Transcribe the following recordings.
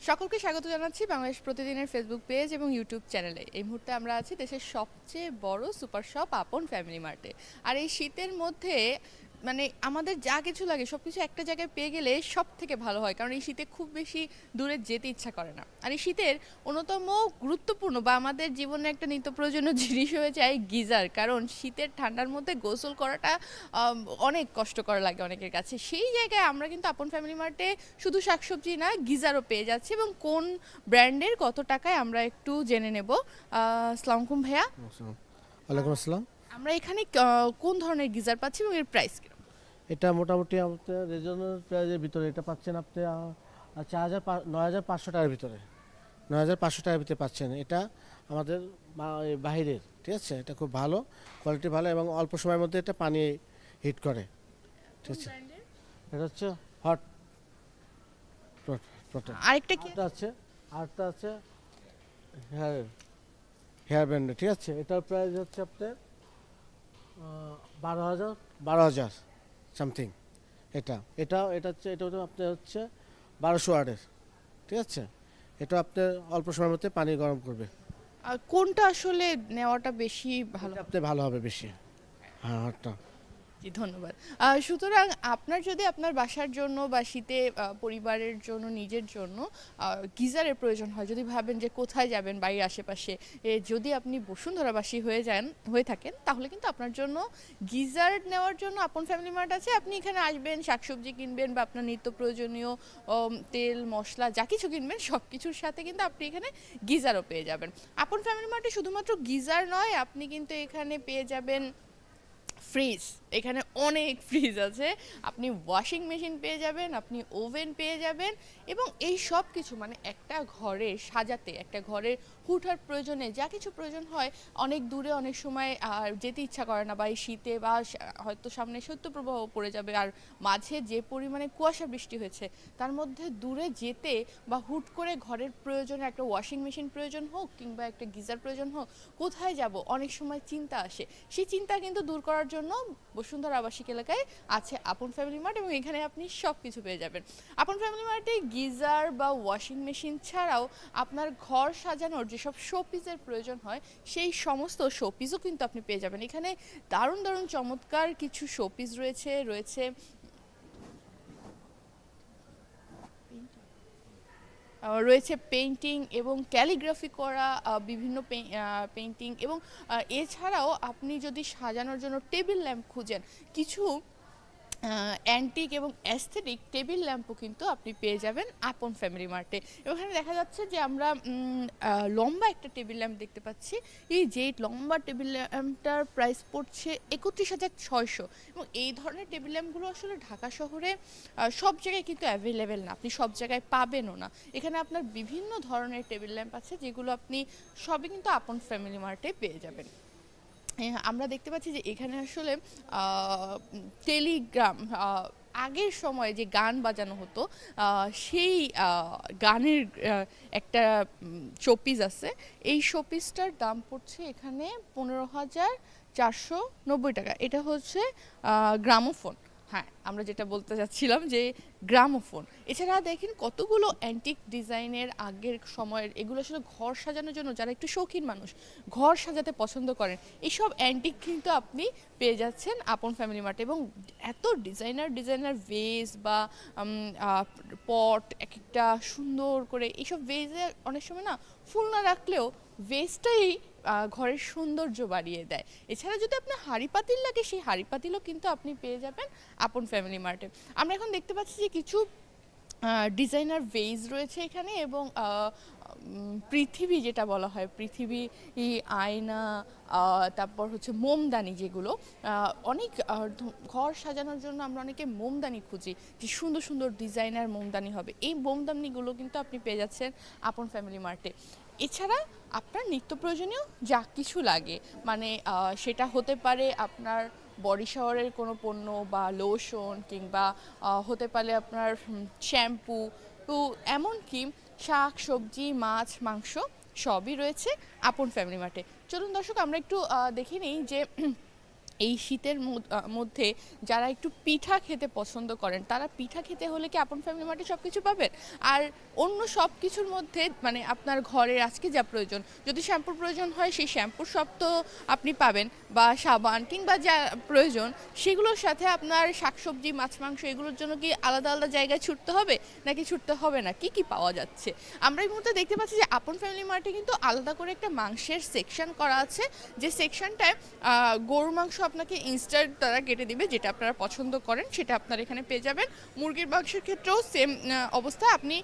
সকলকে স্বাগত জানাচ্ছি বাংলাদেশ প্রতিদিনের ফেসবুক পেজ এবং ইউটিউব চ্যানেলে এই মুহূর্তে আমরা আছি দেশের সবচেয়ে বড় সুপার শপ আপন ফ্যামিলি মার্টে আর এই শীতের মধ্যে মানে আমাদের যা কিছু লাগে সব কিছু একটা জায়গায় পেয়ে গেলে সব থেকে ভালো হয়। কারণ এই শীতে খুব বেশি দূরে যেতে ইচ্ছা করে না। আর এই শীতের অন্যতম গুরুত্বপূর্ণ বা আমাদের জীবনে একটা নিত্য প্রয়োজনীয় জিনিস হয়ে যায় গিজার। কারণ শীতের ঠান্ডার মধ্যে গোসল করাটা অনেক কষ্টকর লাগে অনেকের কাছে। সেই জায়গায় আমরা কিন্তু আপন ফ্যামিলি মার্টে শুধু শাকসবজি না গিজারও পেয়ে যাচ্ছি এবং কোন ব্র্যান্ডের কত টাকায় আমরা একটু জেনে নেব। সালামকুম ভাইয়া। ওয়ালাইকুম আসসালাম। আমরা এখানে কোন ধরনের গিজার পাচ্ছি এবং এর প্রাইস এটা মোটামুটি আমাদের রিজনাল প্রাইজের ভিতরে এটা পাচ্ছেন আপনি চার হাজার নয় হাজার পাঁচশো টাকার ভিতরে। নয় হাজার পাঁচশো টাকার ভিতরে পাচ্ছেন। এটা আমাদের বাহিরের ঠিক আছে? এটা খুব ভালো কোয়ালিটি ভালো এবং অল্প সময়ের মধ্যে এটা পানি হিট করে। ঠিক আছে? এটা হচ্ছে হট প্রোটেক্ট আরেকটা কি? আছে আরেকটা আছে হেয়ার হেয়ার ব্যান্ডে ঠিক আছে? এটার প্রাইস হচ্ছে আপনার বারো হাজার বারো হাজার। সামথিং এটা এটা এটা হচ্ছে এটা আপনার হচ্ছে বারোশো ওয়ার্ডের ঠিক আছে? এটা আপনার অল্প সময়ের মধ্যে পানি গরম করবে। আর কোনটা আসলে নেওয়াটা বেশি ভালো? আপনি আপনার ভালো হবে বেশি? হ্যাঁ হটটা জি, ধন্যবাদ। সুতরাং আপনার যদি আপনার বাসার জন্য বা শীতে পরিবারের জন্য, নিজের জন্য গিজারের প্রয়োজন হয়, যদি ভাবেন যে কোথায় যাবেন, বাড়ির আশেপাশে যদি আপনি বসুন্ধরাবাসী হয়ে যান, হয়ে থাকেন, তাহলে কিন্তু আপনার জন্য গিজার নেওয়ার জন্য আপন ফ্যামিলি মার্ট আছে। আপনি এখানে আসবেন, শাকসবজি কিনবেন বা আপনার নিত্য প্রয়োজনীয় তেল, মশলা, যা কিছু কিনবেন সব কিছুর সাথে কিন্তু আপনি এখানে গিজারও পেয়ে যাবেন। আপন ফ্যামিলি মার্টে শুধুমাত্র গিজার নয়, আপনি কিন্তু এখানে পেয়ে যাবেন ফ্রিজ। এখানে অনেক ফ্রিজ আছে। আপনি ওয়াশিং মেশিন পেয়ে যাবেন আপনি ওভেন পেয়ে যাবেন এবং এই সব কিছু মানে একটা ঘরে সাজাতে, একটা ঘরের হুঠার প্রয়োজনে যা কিছু প্রয়োজন হয়, অনেক দূরে অনেক সময় আর যেতে ইচ্ছা করে না বা এই শীতে বা হয়তো সামনে শৈত্যপ্রবাহ পড়ে যাবে আর মাঝে যে পরিমাণে কুয়াশা বৃষ্টি হয়েছে, তার মধ্যে দূরে যেতে বা হুট করে ঘরের প্রয়োজনে একটা ওয়াশিং মেশিন প্রয়োজন হোক কিংবা একটা গিজার প্রয়োজন হোক, কোথায় যাব? অনেক সময় চিন্তা আসে। সেই চিন্তা কিন্তু দূর করার জন্য বসুন্ধরা আবাসিক এলাকায় আছে আপন ফ্যামিলি মার্ট এবং এখানে আপনি সব কিছু পেয়ে যাবেন। আপন ফ্যামিলি মার্টে গিজার বা ওয়াশিং মেশিন ছাড়াও আপনার ঘর সাজানোর যেসব শোপিসের প্রয়োজন হয়, সেই সমস্ত শোপিসও কিন্তু আপনি পেয়ে যাবেন। এখানে দারুণ দারুণ চমৎকার কিছু শোপিস রয়েছে রয়েছে রয়েছে পেইন্টিং এবং ক্যালিগ্রাফি করা বিভিন্ন পেইন্টিং এবং এছাড়াও আপনি যদি সাজানোর জন্য টেবিল ল্যাম্প খুঁজেন, কিছু অ্যান্টিক এবং অ্যাস্থেটিক টেবিল ল্যাম্পও কিন্তু আপনি পেয়ে যাবেন আপন ফ্যামিলি মার্টে এখানে দেখা যাচ্ছে যে আমরা লম্বা একটা টেবিল ল্যাম্প দেখতে পাচ্ছি। এই যে লম্বা টেবিল ল্যাম্পটার প্রাইস পড়ছে একত্রিশ হাজার ছয়শো। এবং এই ধরনের টেবিল ল্যাম্পগুলো আসলে ঢাকা শহরে সব জায়গায় কিন্তু অ্যাভেলেবেল না। আপনি সব জায়গায় পাবেনও না। এখানে আপনার বিভিন্ন ধরনের টেবিল ল্যাম্প আছে যেগুলো আপনি সবই কিন্তু আপন ফ্যামিলি মার্টে পেয়ে যাবেন। আমরা দেখতে পাচ্ছি যে এখানে আসলে টেলিগ্রাম আগের সময় যে গান বাজানো হতো সেই গানের একটা শোপিস আছে। এই শোপিসটার দাম পড়ছে এখানে পনেরো হাজার চারশো নব্বই টাকা। এটা হচ্ছে গ্রামোফোন। হ্যাঁ আমরা যেটা বলতে চাচ্ছিলাম যে গ্রামোফোন। এছাড়া দেখেন কতগুলো অ্যান্টিক ডিজাইনের আগের সময়ের, এগুলো আসলে ঘর সাজানোর জন্য যারা একটু শৌখিন মানুষ, ঘর সাজাতে পছন্দ করেন। এইসব অ্যান্টিক কিন্তু আপনি পেয়ে যাচ্ছেন আপন ফ্যামিলি মার্টে এবং এত ডিজাইনার ডিজাইনার ভেজ বা পট এক একটা সুন্দর করে এইসব ভেজে অনেক সময় না, ফুল না রাখলেও ভেজটাই ঘরের সৌন্দর্য বাড়িয়ে দেয়। এছাড়া যদি আপনার হাঁড়ি পাতিল লাগে, সেই হাঁড়ি পাতিলও কিন্তু আপনি পেয়ে যাবেন আপন ফ্যামিলি মার্টে আমরা এখন দেখতে পাচ্ছি যে কিছু ডিজাইনার ভেজ রয়েছে এখানে এবং পৃথিবী যেটা বলা হয়, পৃথিবী আয়না তারপর হচ্ছে মোমদানি যেগুলো অনেক ঘর সাজানোর জন্য আমরা অনেকে মোমদানি খুঁজি, যে সুন্দর সুন্দর ডিজাইনার মোমদানি হবে। এই মোমদানিগুলো কিন্তু আপনি পেয়ে যাচ্ছেন আপন ফ্যামিলি মার্টে এছাড়া আপনার নিত্য প্রয়োজনীয় যা কিছু লাগে। মানে সেটা হতে পারে আপনার বডি শাওয়ারের কোনো পণ্য বা লোশন কিংবা হতে পারে আপনার শ্যাম্পু। তো এমনকি শাক, সবজি, মাছ, মাংস সবই রয়েছে আপন ফ্যামিলি মার্টে চলুন দর্শক, আমরা একটু দেখে নিই যে এই শীতের মধ্য- যারা একটু পিঠা খেতে পছন্দ করেন, তারা পিঠা খেতে হলে কি আপন ফ্যামিলি মার্টে সব কিছু পাবেন? আর অন্য সব কিছুর মধ্যে মানে আপনার ঘরের আজকে যা প্রয়োজন, যদি শ্যাম্পুর প্রয়োজন হয় সেই শ্যাম্পুর সব তো আপনি পাবেন বা সাবান কিংবা যা প্রয়োজন, সেগুলোর সাথে আপনার শাকসবজি, মাছ, মাংস এগুলোর জন্য কি আলাদা আলাদা জায়গায় ছুটতে হবে? নাকি ছুটতে হবে না? কি কি পাওয়া যাচ্ছে? আমরা এই মুহূর্তে দেখতে পাচ্ছি যে আপন ফ্যামিলি মার্টে কিন্তু আলাদা করে একটা মাংসের সেকশন করা আছে, যে সেকশনটায় গরুর মাংস আপনাকে ইনস্ট্যান্ট তারা কেটে দিবে যেটা আপনারা পছন্দ করেন, সেটা আপনারা এখানে পেয়ে যাবেন। মুরগির মাংসের ক্ষেত্রেও সেম অবস্থা। আপনি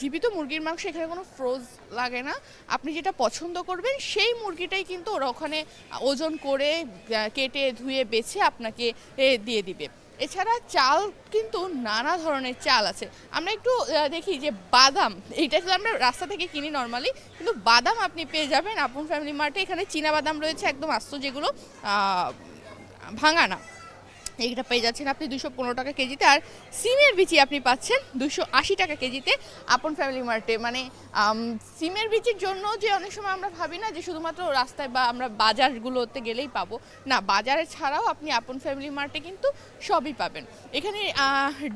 জীবিত মুরগির মাংস এখানে কোনো ফ্রোজ লাগে না। আপনি যেটা পছন্দ করবেন, সেই মুরগিটাই কিন্তু ওরা ওখানে ওজন করে কেটে, ধুয়ে, বেছে আপনাকে দিয়ে দিবে। এছাড়া চাল কিন্তু নানা ধরনের চাল আছে। আমরা একটু দেখি যে বাদাম এইটা শুধু আমরা রাস্তা থেকে কিনি নর্মালি কিন্তু বাদাম আপনি পেয়ে যাবেন। আপন ফ্যামিলি মার্টে এখানে চীনা বাদাম রয়েছে একদম আস্ত, যেগুলো ভাঙা না। এইটা পেয়ে যাচ্ছেন আপনি দুশো পনেরো টাকা কেজিতে। আর সিমের বিচি আপনি পাচ্ছেন দুশো আশি টাকা কেজিতে আপন ফ্যামিলি মার্টে। মানে সিমের বিচির জন্য যে অনেক সময় আমরা ভাবি না যে শুধুমাত্র রাস্তায় বা আমরা বাজারগুলোতে গেলেই পাবো। না, বাজারে ছাড়াও আপনি আপন ফ্যামিলি মার্টে কিন্তু সবই পাবেন। এখানে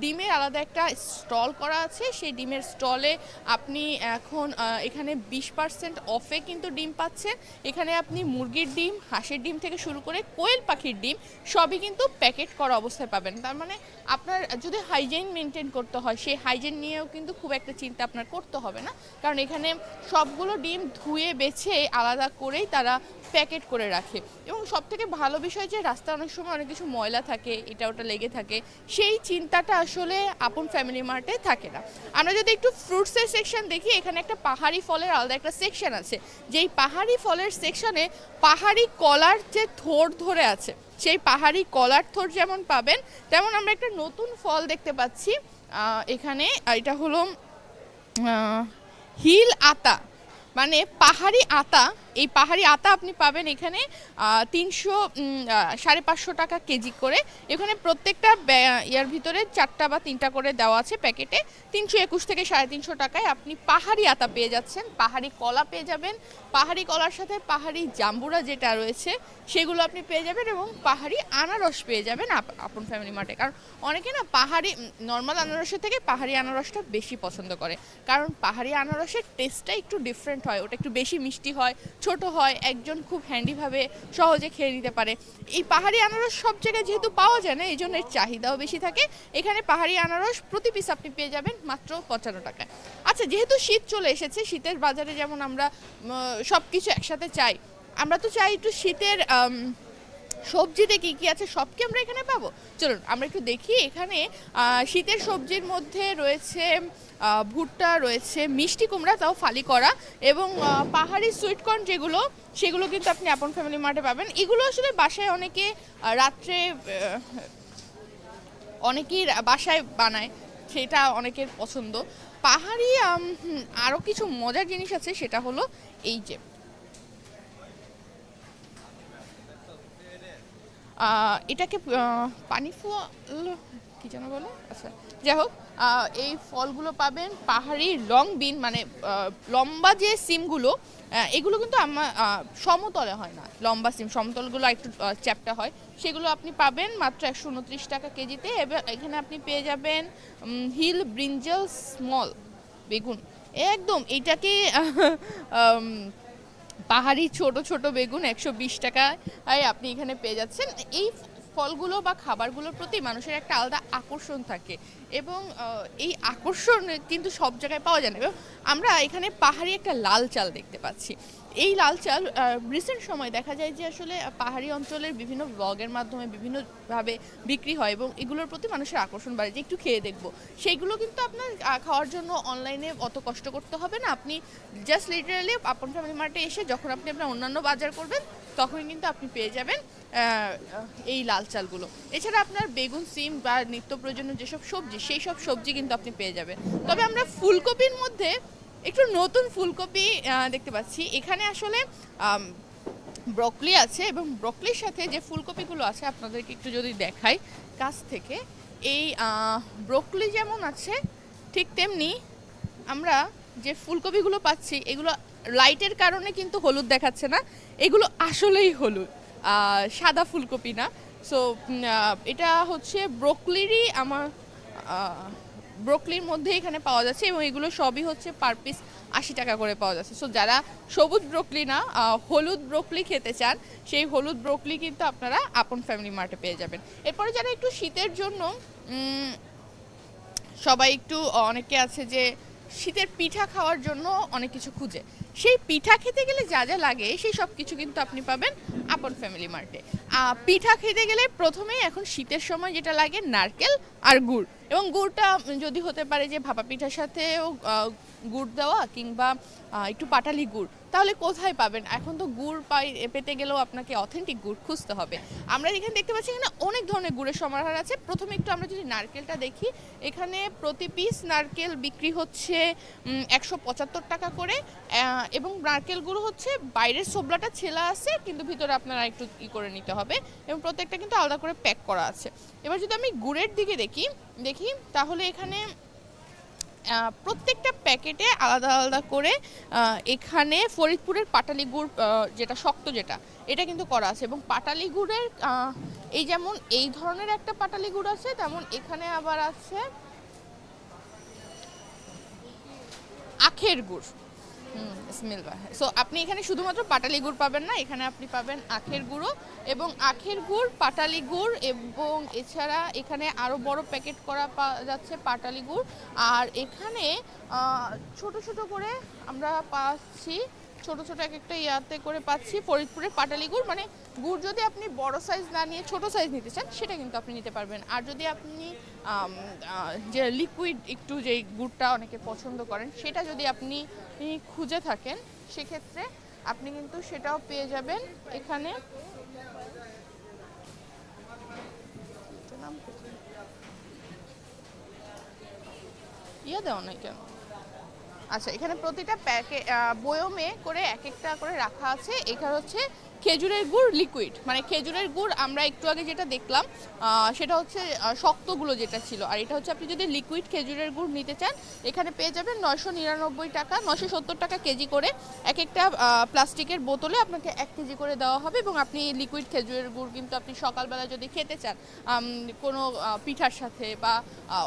ডিমের আলাদা একটা স্টল করা আছে। সেই ডিমের স্টলে আপনি এখন এখানে বিশ পার্সেন্ট অফে কিন্তু ডিম পাচ্ছেন। এখানে আপনি মুরগির ডিম, হাঁসের ডিম থেকে শুরু করে কোয়েল পাখির ডিম সবই কিন্তু প্যাকেট করা অবস্থায় পাবেন। তার মানে আপনার যদি হাইজিন মেনটেন করতে হয়, সেই হাইজিন নিয়েও কিন্তু খুব একটা চিন্তা আপনার করতে হবে না। কারণ এখানে সবগুলো ডিম ধুয়ে, বেছে, আলাদা করেই তারা প্যাকেট করে রাখে। এবং সব থেকে ভালো বিষয় যে রাস্তায় অনেক সময় অনেক কিছু ময়লা থাকে, এটা ওটা লেগে থাকে, সেই চিন্তাটা আসলে আপন ফ্যামিলি মার্টে থাকে না। আমরা যদি একটু ফ্রুটসের সেকশন দেখি, এখানে একটা পাহাড়ি ফলের আলাদা একটা সেকশন আছে। যেই পাহাড়ি ফলের সেকশনে পাহাড়ি কলার যে থোর ধরে আছে সেই পাহাড়ি কলার থোর যেমন পাবেন, তেমন আমরা একটা নতুন ফল দেখতে পাচ্ছি। এখানে এটা হলো হিল আতা। মানে পাহাড়ি আতা এই পাহাড়ি আতা আপনি পাবেন এখানে তিনশো সাড়ে পাঁচশো টাকা কেজি করে। এখানে প্রত্যেকটা ইয়ার ভিতরে চারটা বা তিনটা করে দেওয়া আছে প্যাকেটে। তিনশো একুশ থেকে সাড়ে তিনশো টাকায় আপনি পাহাড়ি আতা পেয়ে যাচ্ছেন। পাহাড়ি কলা পেয়ে যাবেন। পাহাড়ি কলার সাথে পাহাড়ি জাম্বুরা যেটা রয়েছে, সেগুলো আপনি পেয়ে যাবেন এবং পাহাড়ি আনারস পেয়ে যাবেন আপ- আপন ফ্যামিলি মার্টে কারণ অনেকে না পাহাড়ি নর্মাল আনারসের থেকে পাহাড়ি আনারসটা বেশি পছন্দ করে। কারণ পাহাড়ি আনারসের টেস্টটা একটু ডিফারেন্ট হয়, ওটা একটু বেশি মিষ্টি হয় ছোট হয়, একজন খুব হ্যান্ডিভাবে সহজে খেয়ে নিতে পারে। এই পাহাড়ি আনারস সব জায়গায় যেহেতু পাওয়া যায় না, এই জন্য এর চাহিদাও বেশি থাকে। এখানে পাহাড়ি আনারস প্রতি পিস আপনি পেয়ে যাবেন মাত্র পঞ্চান্ন টাকায়। আচ্ছা যেহেতু শীত চলে এসেছে, শীতের বাজারে যেমন আমরা সব কিছু একসাথে চাই, আমরা তো চাই একটু শীতের সবজিতে কি কি আছে সব কি আমরা এখানে পাবো? চলুন, আমরা একটু দেখি এখানে শীতের সবজির মধ্যে রয়েছে ভুট্টা, রয়েছে মিষ্টি কুমড়া, তাও ফালি করা এবং পাহাড়ি সুইটকর্ন যেগুলো, সেগুলো কিন্তু আপনি আপন ফ্যামিলি মার্টে পাবেন। এগুলো আসলে বাসায় অনেকে রাত্রে অনেকেই বাসায় বানায়, সেটা অনেকের পছন্দ। পাহাড়ি আরও কিছু মজার জিনিস আছে, সেটা হলো এই যে এটাকে পানি ফল কি যেন বলে? আচ্ছা যাই হোক এই ফলগুলো পাবেন পাহাড়ি লং বিন মানে লম্বা যে সিমগুলো এগুলো কিন্তু আমার সমতলে হয় না, লম্বা সিম, সমতলগুলো একটু চ্যাপ্টা হয়। সেগুলো আপনি পাবেন মাত্র একশো উনত্রিশ টাকা কেজিতে, এবার এখানে আপনি পেয়ে যাবেন হিল ব্রিঞ্জেল স্মল বেগুন। একদম, এটাকে পাহাড়ি ছোট ছোট বেগুন একশো বিশ টাকায় আপনি এখানে পেয়ে যাচ্ছেন। এই ফলগুলো বা খাবারগুলোর প্রতি মানুষের একটা আলাদা আকর্ষণ থাকে এবং এই আকর্ষণ কিন্তু সব জায়গায় পাওয়া যায় না। এবং আমরা এখানে পাহাড়ি একটা লাল চাল দেখতে পাচ্ছি। এই লাল চাল রিসেন্ট সময় দেখা যায় যে আসলে পাহাড়ি অঞ্চলের বিভিন্ন ব্লগের মাধ্যমে বিভিন্নভাবে বিক্রি হয় এবং এগুলোর প্রতি মানুষের আকর্ষণ বাড়ে, যে একটু খেয়ে দেখব। সেইগুলো কিন্তু আপনার খাওয়ার জন্য অনলাইনে অত কষ্ট করতে হবে না। আপনি জাস্ট লিটারালি আপন ফ্যামিলি মার্টে এসে যখন আপনি আপনার অন্যান্য বাজার করবেন তখন কিন্তু আপনি পেয়ে যাবেন এই লাল চালগুলো এছাড়া আপনার বেগুন, সিম বা নিত্য প্রয়োজনীয় যেসব সবজি, সেই সব সবজি কিন্তু আপনি পেয়ে যাবেন। তবে আমরা ফুলকপির মধ্যে একটু নতুন ফুলকপি দেখতে পাচ্ছি। এখানে আসলে ব্রকলি আছে এবং ব্রকলির সাথে যে ফুলকপিগুলো আছে, আপনাদেরকে একটু যদি দেখাই কাছ থেকে, এই ব্রকলি যেমন আছে, ঠিক তেমনি আমরা যে ফুলকপিগুলো পাচ্ছি, এগুলো লাইটের কারণে কিন্তু হলুদ দেখাচ্ছে না। এগুলো আসলেই হলুদ সাদা ফুলকপি না। সো এটা হচ্ছে ব্রোকলিরই আমার ব্রোকলির মধ্যে এখানে পাওয়া যাচ্ছে এবং এগুলো সবই হচ্ছে পার পিস আশি টাকা করে পাওয়া যাচ্ছে। সো যারা সবুজ ব্রোকলি না হলুদ ব্রোকলি খেতে চান, সেই হলুদ ব্রোকলি কিন্তু আপনারা আপন ফ্যামিলি মার্টে পেয়ে যাবেন। এরপরে যারা একটু শীতের জন্য সবাই একটু, অনেকে আছে যে শীতের পিঠা খাওয়ার জন্য অনেক কিছু খুঁজে। সেই পিঠা খেতে গেলে যা যা লাগে, সেই সব কিছু কিন্তু আপনি পাবেন আপন ফ্যামিলি মার্টে পিঠা খেতে গেলে প্রথমেই এখন শীতের সময় যেটা লাগে নারকেল আর গুড়। এবং গুড়টা যদি হতে পারে যে ভাপা পিঠার সাথেও গুড় দেওয়া কিংবা একটু পাটালি গুড়। তাহলে কোথায় পাবেন? এখন তো গুড় পাই পেতে গেলেও আপনাকে অথেন্টিক গুড় খুঁজতে হবে। আমরা এখানে দেখতে পাচ্ছি এখানে অনেক ধরনের গুড়ের সমাহার আছে। প্রথমে একটু আমরা যদি নারকেলটা দেখি, এখানে প্রতি পিস নারকেল বিক্রি হচ্ছে একশো পঁচাত্তর টাকা করে। এবং নারকেলগুলো হচ্ছে, বাইরের সোবলাটা ছেলা আছে, কিন্তু ভিতরে আপনারা একটু ই করে নিতে হবে। এবং প্রত্যেকটা কিন্তু আলাদা করে প্যাক করা আছে। এবার যদি আমি গুড়ের দিকে দেখি দেখি, তাহলে এখানে প্রত্যেকটা প্যাকেটে আলাদা আলাদা করে এখানে ফরিদপুরের পাটালি গুড় যেটা শক্ত যেটা, এটা কিন্তু করা আছে। এবং পাটালি গুড়ের এই যেমন এই ধরনের একটা পাটালি গুড় আছে, তেমন এখানে আবার আছে আখের গুড়। স্মেল সো আপনি এখানে শুধুমাত্র পাটালি গুড় পাবেন না, এখানে আপনি পাবেন আখের গুঁড়ো এবং আখের গুড়, পাটালি গুড় এবং এছাড়া এখানে আরও বড় প্যাকেট করা যাচ্ছে পাটালি গুড়। আর এখানে ছোট ছোট করে আমরা পাচ্ছি ছোট ছোট এক একটা ইয়াতে করে পাচ্ছি। ফরিদপুরের পাটালি গুড় মানে গুড় যদি আপনি বড় সাইজ না নিয়ে ছোট সাইজ নিতে চান, সেটা কিন্তু আপনি নিতে পারবেন। আর যদি আপনি যে লিকুইড একটু যে গুড়টা অনেকে পছন্দ করেন, সেটা যদি আপনি খুঁজে থাকেন, সেক্ষেত্রে আপনি কিন্তু সেটাও পেয়ে যাবেন এখানে? ইয়ে দেওয়া নাই কেন? আচ্ছা এখানে প্রতিটা প্যাকে বয়মে করে এক একটা করে রাখা আছে। এখানে হচ্ছে খেজুরের গুড় লিকুইড মানে খেজুরের গুড় আমরা একটু আগে যেটা দেখলাম সেটা হচ্ছে শক্তগুলো যেটা ছিল। আর এটা হচ্ছে আপনি যদি লিকুইড খেজুরের গুড় নিতে চান, এখানে পেয়ে যাবেন নয়শো নিরানব্বই টাকা, নয়শো সত্তর টাকা কেজি করে এক একটা প্লাস্টিকের বোতলে আপনাকে এক কেজি করে দেওয়া হবে এবং আপনি লিকুইড খেজুরের গুড় কিন্তু আপনি সকালবেলা যদি খেতে চান কোনো পিঠার সাথে বা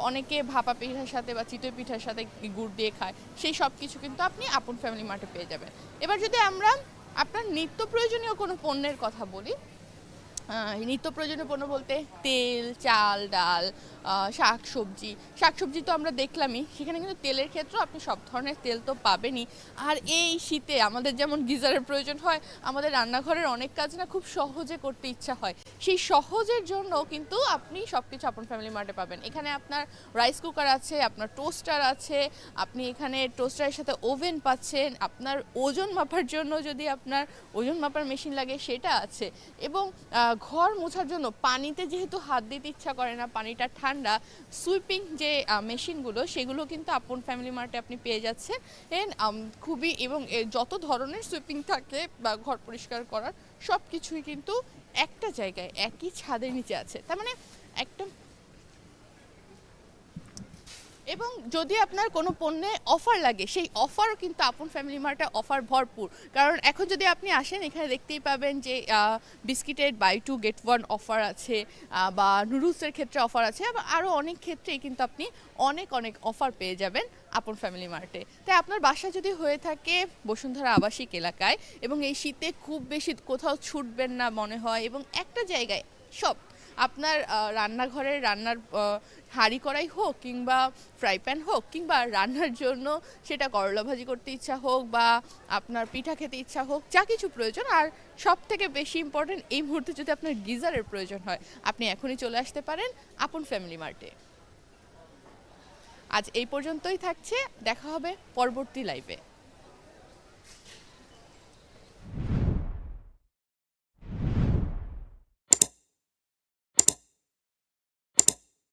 অনেকে ভাপা পিঠার সাথে বা চিতই পিঠার সাথে গুড় দিয়ে খায়, সেই সব কিছু কিন্তু আপনি আপন ফ্যামিলি মার্টে পেয়ে যাবেন। এবার যদি আমরা আপনার নিত্য প্রয়োজনীয় কোনো পণ্যের কথা বলি? নিত্য প্রয়োজনীয় পণ্য বলতে তেল, চাল, ডাল শাক সবজি শাক সবজি তো আমরা দেখলামই, সেখানে কিন্তু তেলের ক্ষেত্রেও আপনি সব ধরনের তেল তো পাবেনই। আর এই শীতে আমাদের যেমন গিজারের প্রয়োজন হয়, আমাদের রান্নাঘরের অনেক কাজ না খুব সহজে করতে ইচ্ছা হয়। সেই সহজের জন্য কিন্তু আপনি সব কিছু আপন ফ্যামিলি মার্টে পাবেন। এখানে আপনার রাইস কুকার আছে, আপনার টোস্টার আছে, আপনি এখানে টোস্টারের সাথে ওভেন পাচ্ছেন, আপনার ওজন মাপার জন্য যদি আপনার ওজন মাপার মেশিন লাগে, সেটা আছে। এবং ঘর মোছার জন্য পানিতে যেহেতু হাত দিতে ইচ্ছা করে না পানিটা ঠান্ডা সুইপিং যে মেশিনগুলো সেগুলো কিন্তু আপন ফ্যামিলি মার্টে আপনি পেয়ে যাচ্ছেন। এন, খুবই এবং যত ধরনের সুইপিং থাকে বা ঘর পরিষ্কার করার সব কিছুই কিন্তু একটা জায়গায় একই ছাদের নিচে আছে। তার মানে একটা এবং যদি আপনার কোনো পণ্যে অফার লাগে, সেই অফারও কিন্তু আপন ফ্যামিলি মার্টে অফার ভরপুর। কারণ এখন যদি আপনি আসেন, এখানে দেখতেই পাবেন যে বিস্কিটের buy two get one offer আছে বা নুডলসের ক্ষেত্রে অফার আছে, বা আরও অনেক ক্ষেত্রেই কিন্তু আপনি অনেক অনেক অফার পেয়ে যাবেন আপন ফ্যামিলি মার্টে তাই আপনার বাসা যদি হয়ে থাকে বসুন্ধরা আবাসিক এলাকায়, এবং এই শীতে খুব বেশি কোথাও ছুটবেন না মনে হয়, এবং একটা জায়গায় সব আপনার রান্নাঘরের রান্নার হাঁড়ি কড়াই হোক কিংবা ফ্রাই প্যান হোক কিংবা রান্নার জন্য সেটা করলা ভাজি করতে ইচ্ছা হোক বা আপনার পিঠা খেতে ইচ্ছা হোক, যা কিছু প্রয়োজন। আর সব থেকে বেশি ইম্পর্টেন্ট এই মুহূর্তে যদি আপনার গিজারের প্রয়োজন হয়, আপনি এখনই চলে আসতে পারেন আপন ফ্যামিলি মার্টে। আজ এই পর্যন্তই থাকছে, দেখা হবে পরবর্তী লাইভে